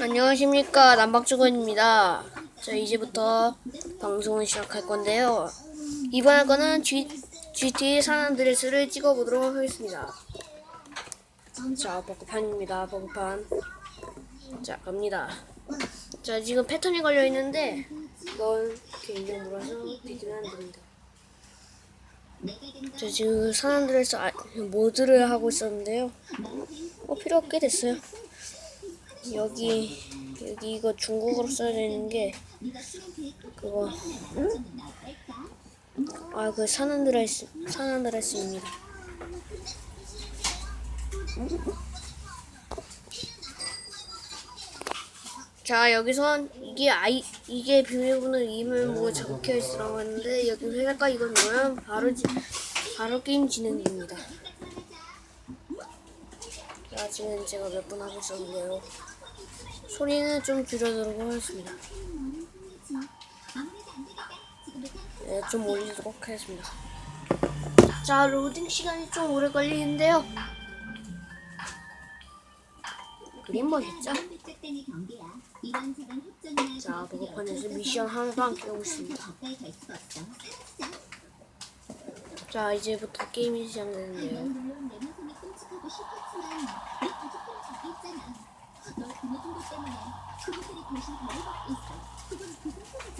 안녕하십니까 남박주건입니다. 자 이제부터 방송을 시작할 건데요. 이번 할 거는 G, GTA 산안드레스를 찍어보도록 하겠습니다. 자 버그판입니다. 버그판. 자 갑니다. 자 지금 패턴이 걸려 있는데 이건 개인정보라서 되지는 안 됩니다. 자 지금 산안드레스 아, 모드를 하고 있었는데요. 어 필요 없게 됐어요. 여기 여기 이거 중국어로 써야 되는 게 그거 아 그 산안드레스 산안드레스입니다. 자 여기선 이게 아이 이게 비밀번호 이메일보고 적혀 있으라고 하는데 여기 회사가 이걸 누르면 바로 지, 바로 게임 진행됩니다. 자 지금 제가 몇번 하고 있었는데요. 소리는 좀 줄여두도록 하겠습니다. 네, 좀 올리도록 하겠습니다. 자, 로딩 시간이 좀 오래 걸리는데요. 그림 뭐겠죠? 자, 버거판에서 미션 안 깨고 있습니다. 자, 이제부터 게임이 시작되는데요.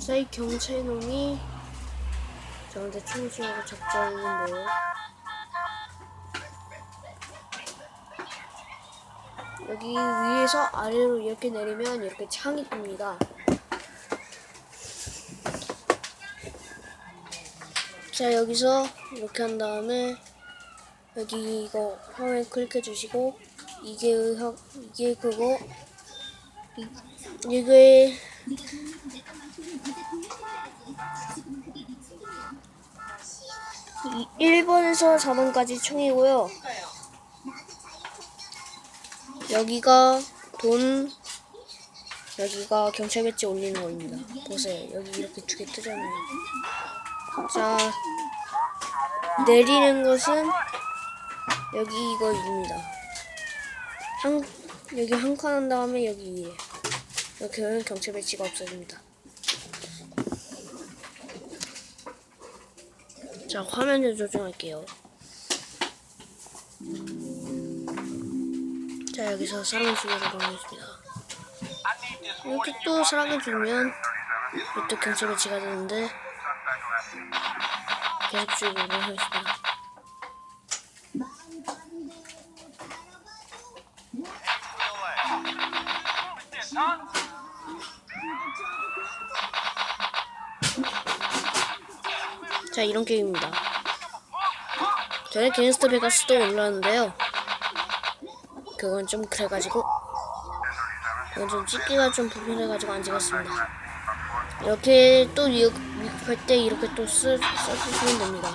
자, 이 경찰놈이 저한테 총을 쏘고 작전했는데요. 여기 위에서 아래로 이렇게 내리면 이렇게 창이 뜹니다. 자, 여기서 이렇게 한 다음에 여기 이거 화면 클릭해 주시고 이게 화- 이게 그거 이, 이게 이 1번에서 4번까지 총이고요. 여기가 돈, 여기가 경찰 배지 올리는 겁니다. 보세요. 여기 이렇게 두 개 뜨잖아요. 자, 내리는 것은 여기 이거입니다. 한, 여기 한 칸 한 다음에 여기 위에. 이렇게 하면 경찰 배지가 없어집니다. 자, 화면을 조정할게요. 자, 여기서 사람을 죽여보도록 하겠습니다. 이렇게 또 사람을 죽으면 또 경찰 배치가 되는데 계속 죽이도록 하겠습니다. 자, 이런 게임입니다. 전에 갱스터 베가스도 올라왔는데요. 그건 좀 그래가지고 그건 좀 찍기가 좀 불편해가지고 안 찍었습니다. 이렇게 또 위- 위급할 때 이렇게 또 쓰, 써주시면 됩니다.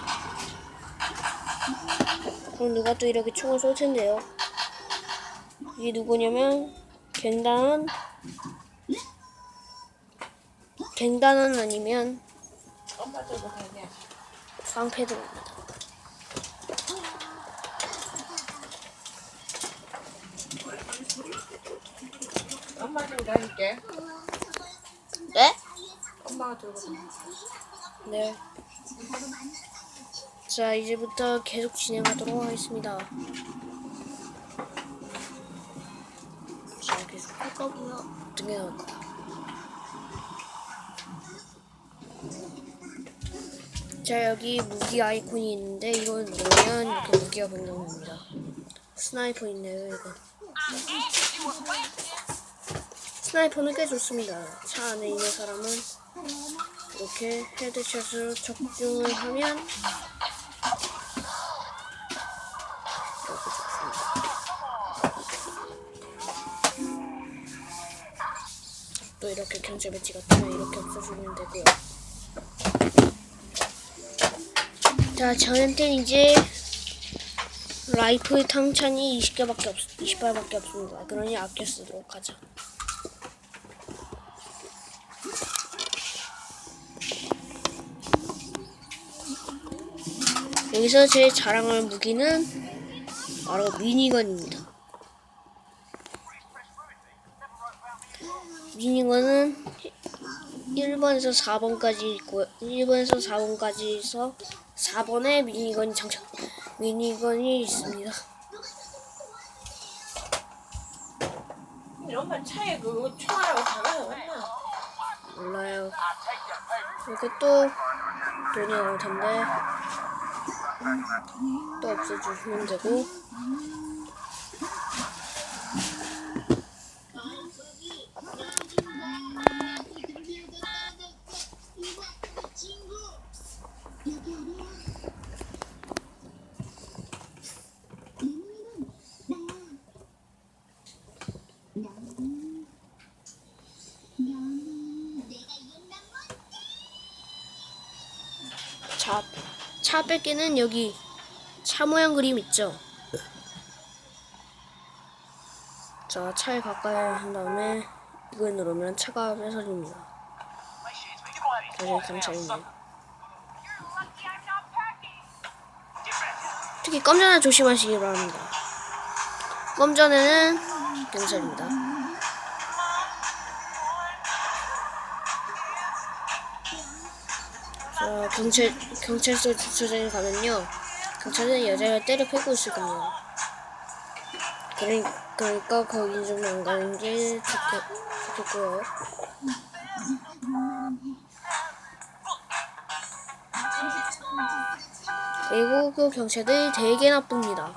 그럼 누가 또 이렇게 총을 쏠 텐데요. 이게 누구냐면 갱단은 갱단은 아니면 방패들입니다. 엄마 좀 다닐게. 네? 엄마가 들고 다닐게. 네. 자, 이제부터 계속 진행하도록 하겠습니다. 자, 계속 할 거고요. 어떤 게 나올까? 자, 여기 무기 아이콘이 있는데 이걸 누르면 이렇게 무기가 변경됩니다. 스나이퍼 있네요, 이거. 스나이퍼는 꽤 좋습니다. 차 안에 있는 사람은 이렇게 헤드샷으로 적중을 하면 이렇게 좋습니다. 또 이렇게 경찰 배지가 뜨면 이렇게 없어지면 되고요. 자, 저한테는 이제 라이프 탕찬이 20개밖에 없, 20발밖에 없습니다. 그러니 아껴 쓰도록 하죠. 여기서 제 자랑할 무기는 바로 미니건입니다. 미니건은 1번에서 4번까지 있고요. 1번에서 4번까지 있어 4번에 미니건이 장착 미니건이 있습니다. 엄마 차에 그 총알하고 다 가져갔나? 몰라요. 이렇게 또 돈이 나올 텐데 또 없애주시면 되고 차, 차 뺏기는 여기 차 모양 그림 있죠? 자, 차에 가까이 한 다음에 이걸 누르면 차가 뺏어집니다. 다시 경찰이네. 특히 껌전에 조심하시기 바랍니다. 껌전에는 경찰입니다. 경찰, 경찰서 주차장에 가면요. 경찰은 여자를 때려 패고 있을 겁니다. 그러, 그러니까 거기 좀안 가는 게 좋겠, 좋겠고요. 그 경찰들이 되게 나쁩니다.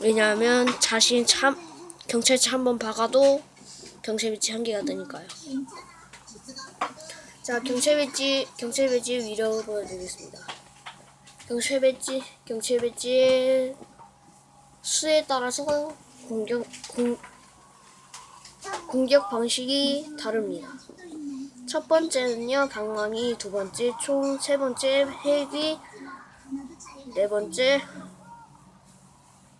왜냐하면 자신 참, 경찰차 한 번 박아도 경찰 배지 한 개가 되니까요. 자, 경찰 배지, 경찰 배지 위력을 보여드리겠습니다. 경찰 배지, 경찰 배지의 수에 따라서 공격, 공, 공격 방식이 다릅니다. 첫 번째는요, 방망이, 두 번째 총, 세 번째 헬기, 네 번째,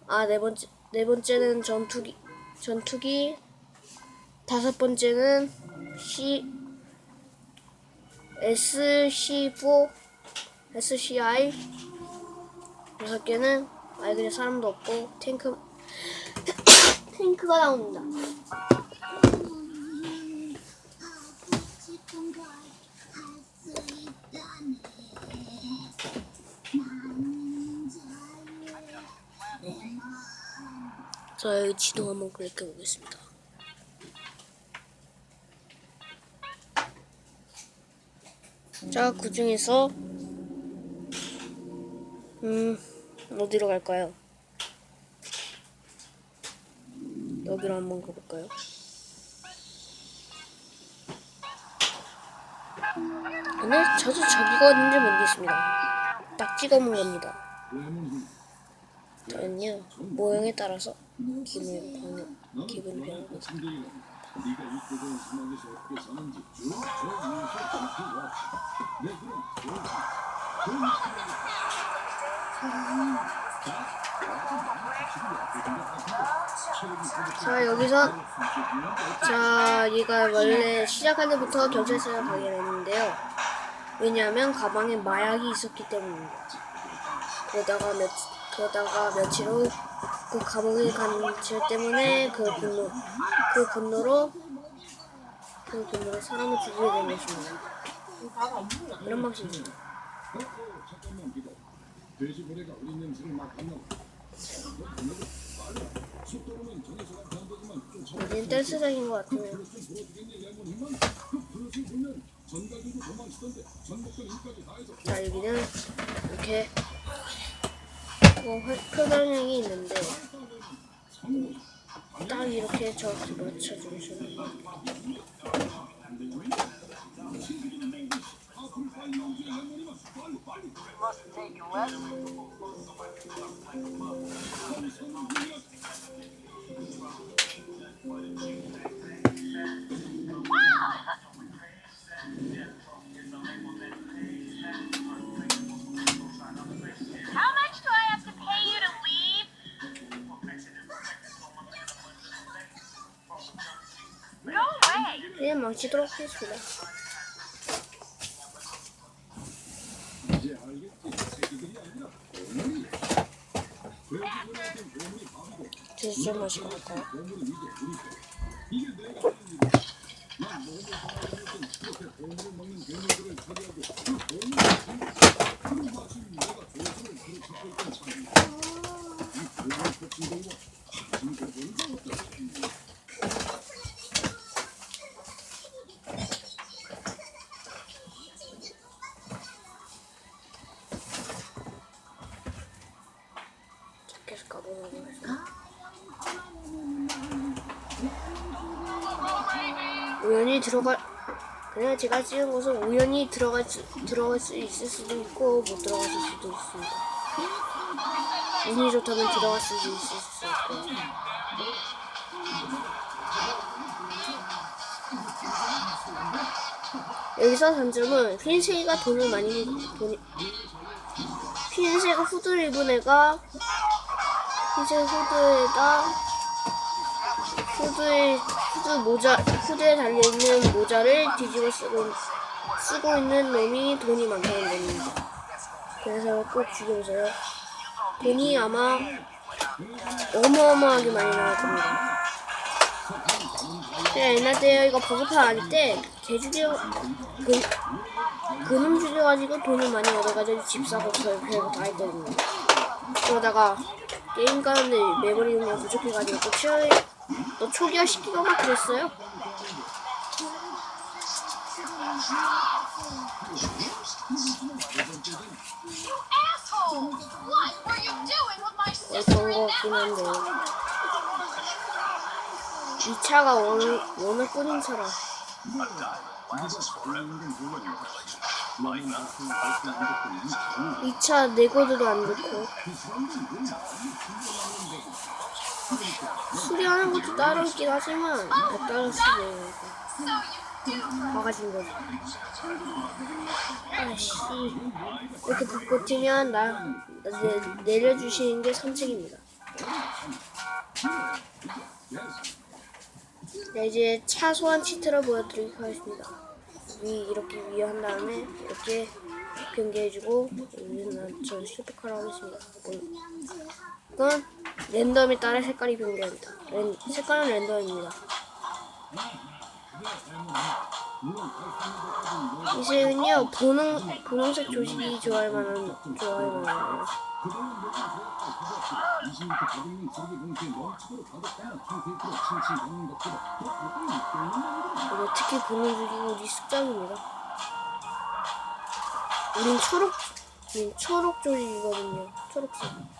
아, 네 번째, 네 번째는 전투기, 전투기, 다섯 번째는 C, SC4, SCI 여섯 개는 아예 그냥 사람도 없고 탱크 탱크가 나옵니다. 자 여기 지도 한번 클릭해 보겠습니다. 자, 그 중에서 음 어디로 갈까요? 여기로 한번 가볼까요? 오늘 저도 저기가 어딘지 모르겠습니다. 딱 찍어본 겁니다. 저는요 모형에 따라서 기분이 변 기분이 변하거든요. 네가 이끄던 상황에서 어떻게 사는지 쭉 저이유서 내 그런 좋은 좋은 자 여기서 자 얘가 원래 시작할 때부터 경찰서에 가게 됐는데요. 왜냐하면 가방에 마약이 있었기 때문입니다. 그러다가 며 그러다가 며칠 후 그 감옥에 간 죄 때문에 그 분노 그 분노로 그 분노로 사람을 죽이게 된 것입니다. 그런 방식입니다. 어린 냄새를 맡았나 여기는 댄스장인 것 같아요. 자 여기는 이렇게 뭐 화- 표방형이 있는데 딱 이렇게 저렇게 맞춰주시면 How 그냥 망치도록 하겠습니다. 이제 알겠지 새끼들이 아니라 우연히 들어갈 그냥 제가 찍은 것은 우연히 들어갈 수 들어갈 수 있을 수도 있고 못 들어갔을 수도 있습니다. 운이 좋다면 들어갈 수도 있을 수 있고. 여기서 단점은 흰색이가 돈을 많이 돈이 흰색 후드를 입은 애가 흰색 후드에다 후드에 후드 모자 후드에 달려 있는 모자를 뒤집어 쓰고 쓰고 있는 놈이 돈이 많다는 겁니다. 그래서 꼭 죽여보세요. 돈이 아마 어마어마하게 많이 나올 겁니다. 제가 옛날 때 이거 버그판 아닐 때개 죽여 그 그놈 죽여가지고 돈을 많이 얻어가지고 집 사고 별- 별거 다 했거든요. 그러다가 게임 가는데 메모리 용량 부족해가지고 또 치워 또 초기화 시키고 막 그랬어요. 어떤 거 같긴 한데. 이 차가 워낙, 워낙 꾸린 차라. 이차 내고도 안 좋고 수리하는 것도 따로 있긴 하지만 다 따로 쓰네요 막아진 거지 아씨 이렇게 붓고 튀면 나, 나 내, 내려주시는 게 선책입니다 네, 이제 차 소환 치트를 보여드리도록 하겠습니다. 위 이렇게 위에 한 다음에 이렇게 변개해주고 여기는 저 슈퍼카로 하겠습니다. 음. 이건 랜덤에 따라 색깔이 변개합니다. 랜, 색깔은 랜덤입니다. 이 색은요 분홍 분홍색 조식이 좋아할 만한 좋아할 만한 그리고 특히 분홍 조식이 우리 습장입니다. 우린 초록 우린 초록 조식이거든요. 초록색.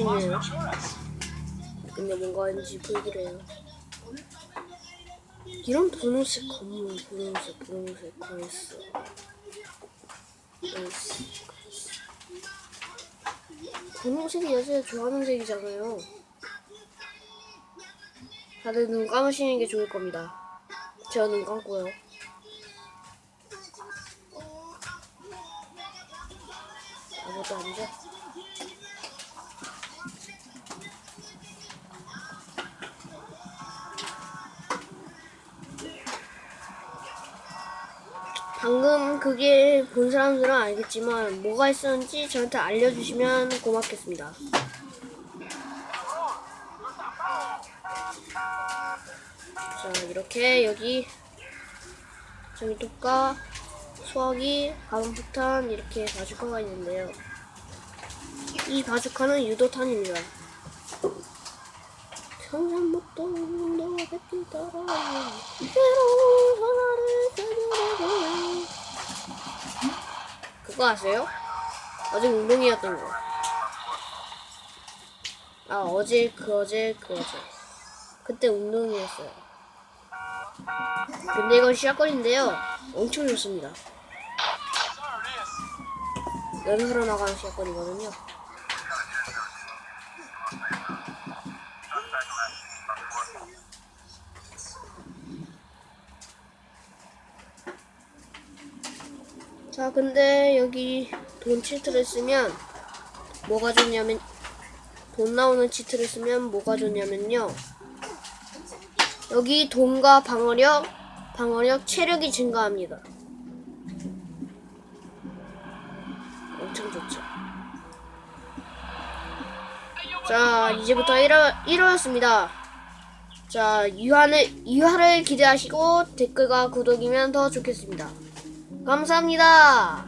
있네요. 근데 뭔가 왠지 불길해요. 이런 분홍색 검은 분홍색 분홍색 거였어. 분홍색이 여자가 좋아하는 색이잖아요. 다들 눈 감으시는 게 좋을 겁니다. 저눈 감고요. 아무것도 아니 방금 그게 본 사람들은 알겠지만 뭐가 있었는지 저한테 알려주시면 고맙겠습니다. 자 이렇게 여기 전기톱과 소화기, 가방폭탄 이렇게 바주카가 있는데요. 이 바주카는 유도탄입니다. 평생부터 너와 뵙기 따라 새로운 하나를 찾아내고 그거 아세요? 어제 운동이었던 거. 아 어제 그 어제 그 어제 그때 운동이었어요. 근데 이건 시작거리인데요. 엄청 좋습니다. 연수로 나가는 샷건이거든요. 자, 근데 여기 돈 치트를 쓰면 뭐가 좋냐면 돈 나오는 치트를 쓰면 뭐가 좋냐면요. 여기 돈과 방어력, 방어력, 체력이 증가합니다. 엄청 좋죠. 자, 이제부터 1화, 1화였습니다. 자, 2화를, 2화를 기대하시고 댓글과 구독이면 더 좋겠습니다. 감사합니다.